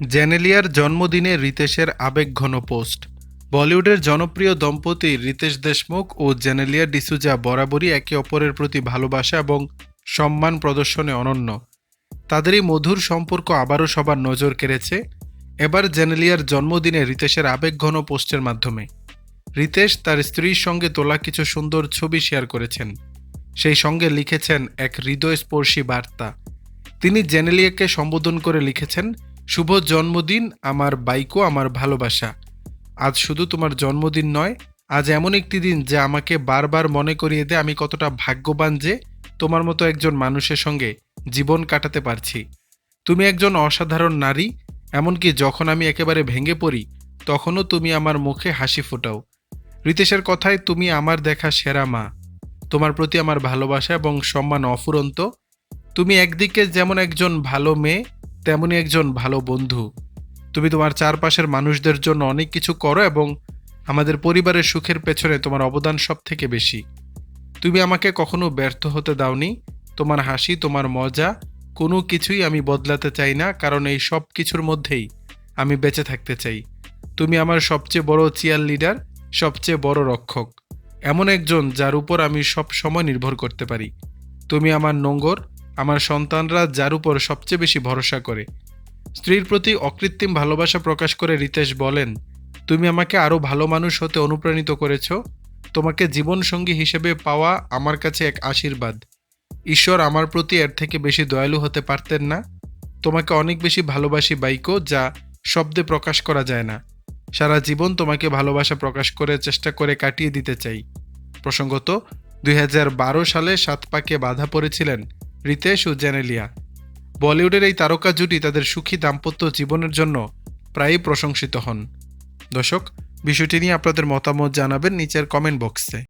জেনেলিয়ার জন্মদিনে রিতেশের আবেগঘন পোস্ট। বলিউডের জনপ্রিয় দম্পতি রিতেশ দেশমুখ ও জেনেলিয়া ডিসুজা বরাবরই একে অপরের প্রতি ভালোবাসা এবং সম্মান প্রদর্শনে অনন্য। তাদের এই মধুর সম্পর্ক আবারও সবার নজর কেড়েছে। এবার জেনেলিয়ার জন্মদিনে রিতেশের আবেগঘন পোস্টের মাধ্যমে। রিতেশ তার স্ত্রীর সঙ্গে তোলা কিছু সুন্দর ছবি শেয়ার করেছেন। সেই সঙ্গে লিখেছেন এক হৃদয়স্পর্শী বার্তা। তিনি জেনেলিয়াকে সম্বোধন করে লিখেছেন শুভ জন্মদিন, আমার বাইকও আমার ভালোবাসা। আজ শুধু তোমার জন্মদিন নয়, আজ এমন একটি দিন যা আমাকে বারবার মনে করিয়ে দেয় আমি কতটা ভাগ্যবান যে তোমার মতো একজন মানুষের সঙ্গে জীবন কাটাতে পারছি। তুমি একজন অসাধারণ নারী, এমনকি যখন আমি একেবারে ভেঙে পড়ি, তখনও তুমি আমার মুখে হাসি ফোটাও। রিতেশের কথায় তুমি আমার দেখা সেরা মা। তোমার প্রতি আমার ভালোবাসা এবং সম্মান অফুরন্ত। তুমি একদিকে যেমন একজন ভালো মেয়ে তেমনি একজন ভালো বন্ধু। তুমি তোমার চারপাশের মানুষদের জন্য অনেক কিছু করো এবং আমাদের পরিবারের সুখের পেছনে তোমার অবদান সব থেকে বেশি। তুমি আমাকে কখনো ব্যর্থ হতে দাওনি। তোমার হাসি, তোমার মজা, কোনো কিছুই আমি বদলাতে চাই না, কারণ এই সব কিছুর মধ্যেই আমি বেঁচে থাকতে চাই। তুমি আমার সবচেয়ে বড় চিয়ার লিডার সবচেয়ে বড় রক্ষক। এমন একজন যার উপর আমি সব সময় নির্ভর করতে পারি। তুমি আমার নোঙ্গর আমার সন্তানরা যার উপর সবচেয়ে বেশি ভরসা করে। স্ত্রীর প্রতি অকৃত্রিম ভালোবাসা প্রকাশ করে রিতেশ বলেন, তুমি আমাকে আরও ভালো মানুষ হতে অনুপ্রাণিত করেছ। তোমাকে জীবনসঙ্গী হিসেবে পাওয়া আমার কাছে এক আশীর্বাদ। ঈশ্বর আমার প্রতি এর থেকে বেশি দয়ালু হতে পারতেন না। তোমাকে অনেক বেশি ভালোবাসি, বাইকো, যা শব্দে প্রকাশ করা যায় না। সারা জীবন তোমাকে ভালোবাসা প্রকাশ করে চেষ্টা করে কাটিয়ে দিতে চাই। প্রসঙ্গত, দুই হাজার বারো সালে সাত পাকে বাধা পড়েছিলেন রিতেশ ও জেনেলিয়া। বলিউডের এই তারকা জুটি তাদের সুখী দাম্পত্য জীবনের জন্য প্রায়ই প্রশংসিত হন। দর্শক, বিষয়টি নিয়ে আপনাদের মতামত জানাবেন নিচের কমেন্ট বক্সে